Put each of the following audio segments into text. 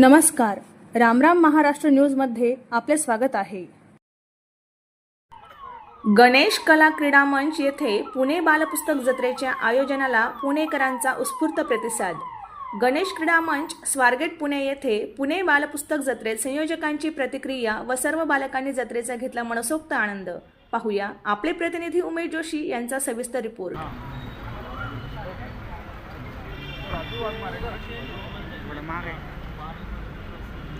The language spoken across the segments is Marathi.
नमस्कार. रामराम महाराष्ट्र न्यूजमध्ये आपले स्वागत आहे. गणेश कला क्रीडा मंच येथे पुणे बालपुस्तक जत्रेच्या आयोजनाला पुणेकरांचा उत्स्फूर्त प्रतिसाद. गणेश क्रीडा मंच स्वारगेट पुणे येथे पुणे बालपुस्तक जत्रेत संयोजकांची प्रतिक्रिया व सर्व बालकांनी जत्रेचा घेतला मनसोक्त आनंद. पाहूया आपले प्रतिनिधी उमेश जोशी यांचा सविस्तर रिपोर्ट.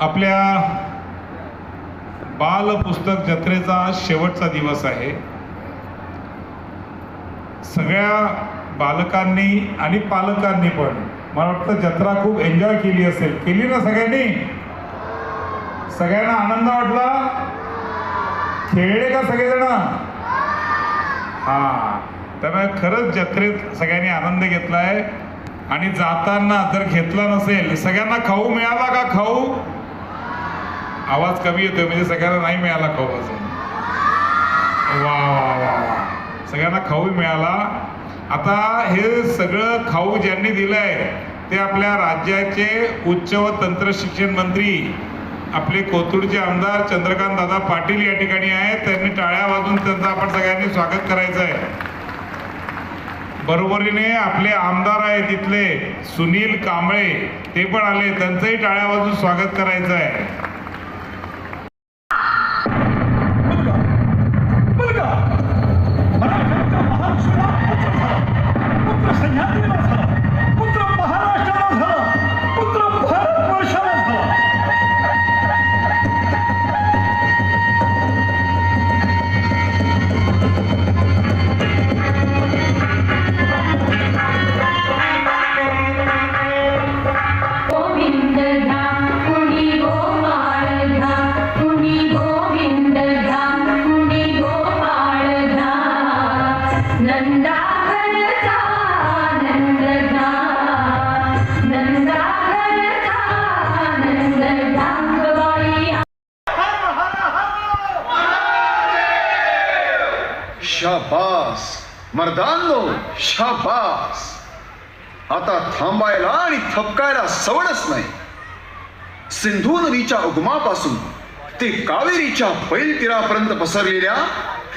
आपल्या बाल पुस्तक जत्रेचा शेवटचा दिवस आहे. सगळ्या बालकांनी आणि पालकांनी पण मला वाटतं जत्रा खूप एन्जॉय केली असेल. केली ना सगळ्यांनी? सगळ्यांना आनंद वाटला? खेळले का सगळेजण? हा. त्यामुळे खरंच जत्रेत सगळ्यांनी आनंद घेतलाय. आणि जाताना जर घेतला नसेल सगळ्यांना खाऊ मिळाला का खाऊ? आवाज कमी येतोय म्हणजे सगळ्यांना नाही मिळाला खाऊ असं वा वा वा वा. सगळ्यांना खाऊ मिळाला. आता हे सगळं खाऊ ज्यांनी दिलंय ते आपल्या राज्याचे उच्च व तंत्र शिक्षण मंत्री आपले कोथरूडचे आमदार चंद्रकांत दादा पाटील या ठिकाणी आहेत. त्यांनी टाळ्या वाजून त्यांचं आपण सगळ्यांनी स्वागत करायचं आहे. बरोबरीने आपले आमदार आहेत तिथले सुनील कांबळे ते पण आले. त्यांचंही टाळ्या वाजून स्वागत करायचं आहे. मर्दांनो शाबास. आता थांबायला आणि थपकायला सवडच नाही. सिंधू नदीच्या उगमापासून ते कावेरीच्या पैल तीरापर्यंत पसरलेल्या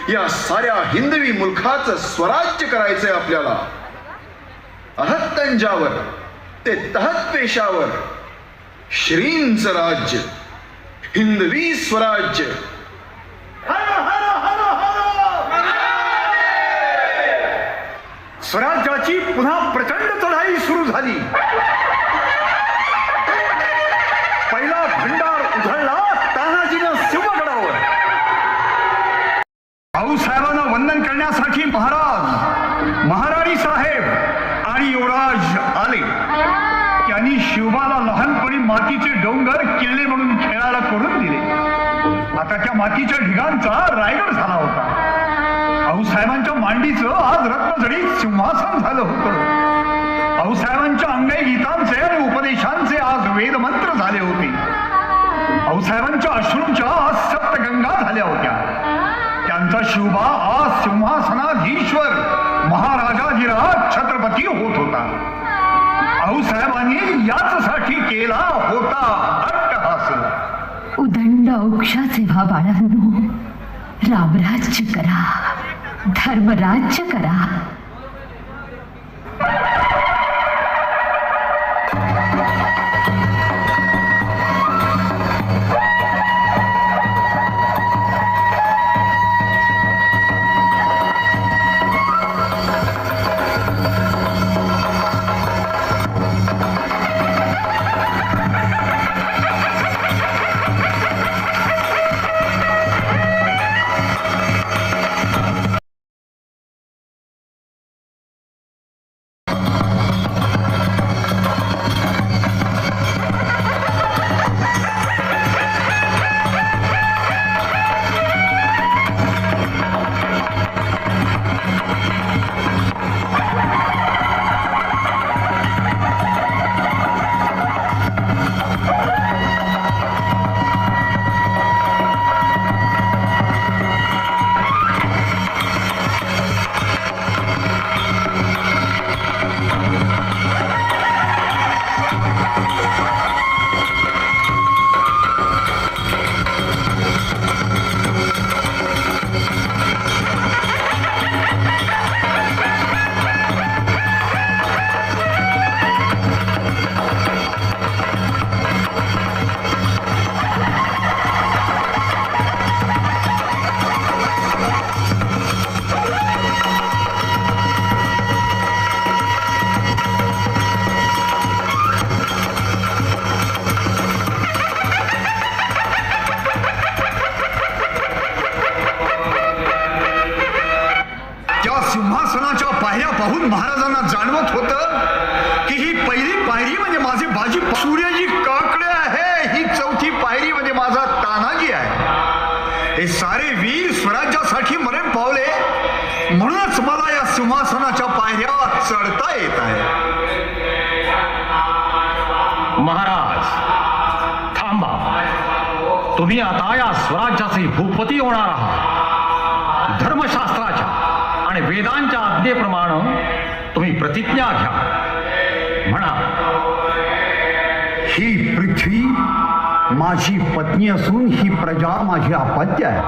या साऱ्या हिंदवी मुलखाचं स्वराज्य करायचंय आपल्याला. अहत्तंजावर ते तहत पेशावर श्रींच राज्य हिंदवी स्वराज्य. स्वराज्याची पुन्हा प्रचंड चढाई सुरू झाली. पहिला भंडार उधळला तानाजीनं सिंहगडावर. भाऊसाहेबांना वंदन करण्यासाठी महाराज महाराणी साहेब आणि युवराज आले. त्यांनी शिवबाला लहानपणी मातीचे डोंगर किल्ले म्हणून खेळायला करून दिले. आता त्या मातीच्या ढिगांचा रायगड झाला होता. आऊसाहेबांच्या मांडीचं आज रत्नजडीत सिंहासन झालं होतं. आऊसाहेबांच्या अंगाई गीतांचे आणि उपदेशांचे आज वेदमंत्र झाले होते. आऊसाहेबांच्या अश्रूंच्या आज सप्तगंगा झाल्या होत्या. त्यांचा शिवबा आज सिंहासनाधीश्वर महाराजाधिराज छत्रपती होत होता. आऊसाहेबांनी याचसाठी केला होता अट्टहास. उदंड औक्षाचे व्हा बाळांनो रामराज्य करा. धर्मराज्य करा. महाराजांना जाणवत होतं की ही पहिली पायरी म्हणजे माझे बाजी सूर्याजी काकडे आहे. ही चौथी पायरी म्हणजे माझा तानाजी आहे. हे सारे वीर स्वराज्यासाठी मरण पावले. म्हणूनच मला या सिंहासनाच्या पायऱ्या चढता येत आहे. महाराज थांबा. तुम्ही आता या स्वराज्याचे भूपती होणार आहात. धर्मशास्त्राचे आणि वेदांच्या आज्ञेप्रमाणे तुम्ही प्रतिज्ञा घ्या. म्हणा ही पृथ्वी माझी पत्नी असून ही प्रजा माझी अपत्य आहे.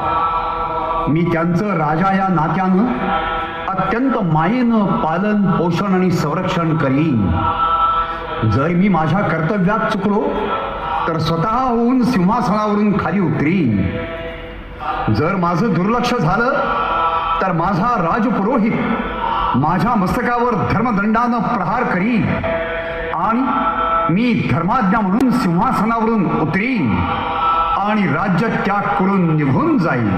मी त्यांचं राजा या नात्यानं अत्यंत मायेनं पालन पोषण आणि संरक्षण करीन. जर मी माझ्या कर्तव्यात चुकलो तर स्वतः होऊन सिंहासनावरून खाली उतरीन. जर माझं दुर्लक्ष झालं तर माझा राजपुरोहित माझ्या मस्तकावर धर्मदंडानं प्रहार करीन आणि मी धर्माज्ञा म्हणून सिंहासनावरून उतरीन आणि राज्य त्याग करून निघून जाईन.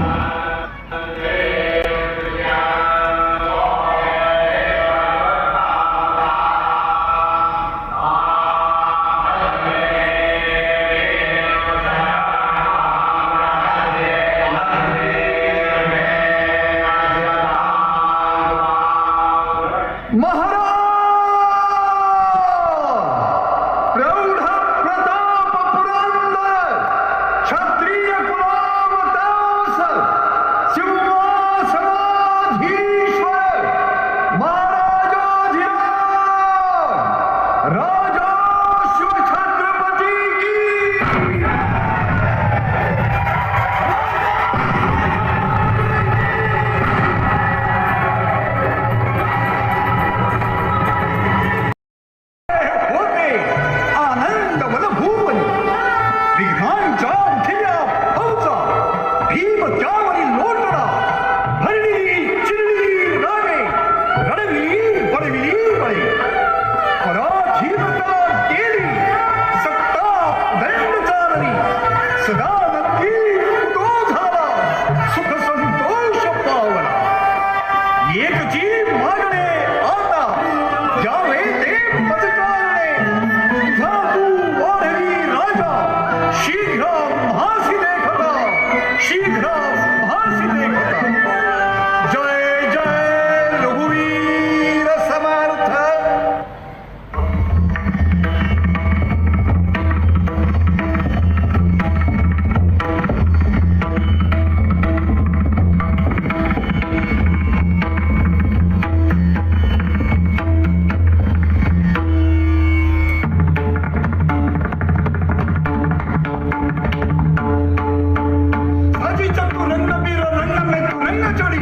महाराज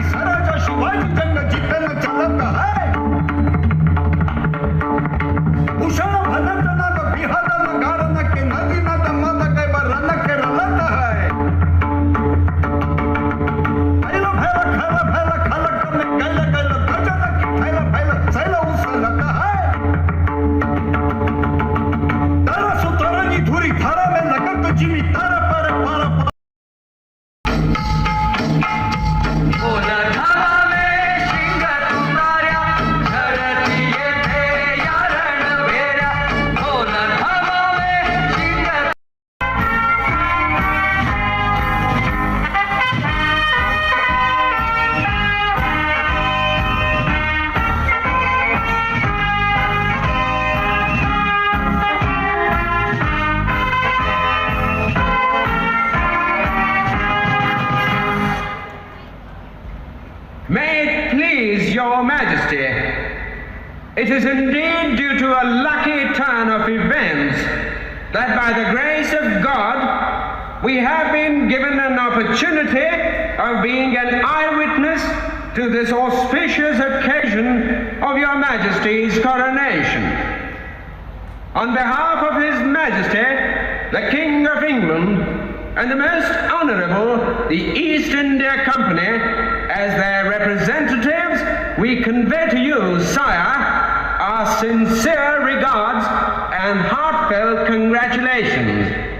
रंग चढ़ी जंग जितन चलत है भूषण भनत नद बिहद नगार न के नदी नद मद के बरन के रलत है फैल फैल खल फैल खलक में कैल कैल गजन की फैल फैल सैल उसलत है तारा सुतरंगी धुरी थारा में लगत जिमी तारा पर पार it is indeed due to a lucky turn of events that by the grace of God we have been given an opportunity of being an eyewitness to this auspicious occasion of your majesty's coronation. On behalf of His Majesty, the King of England, and the Most Honorable, the East India Company, as their representatives, we convey to you, sire, our sincere regards and heartfelt congratulations.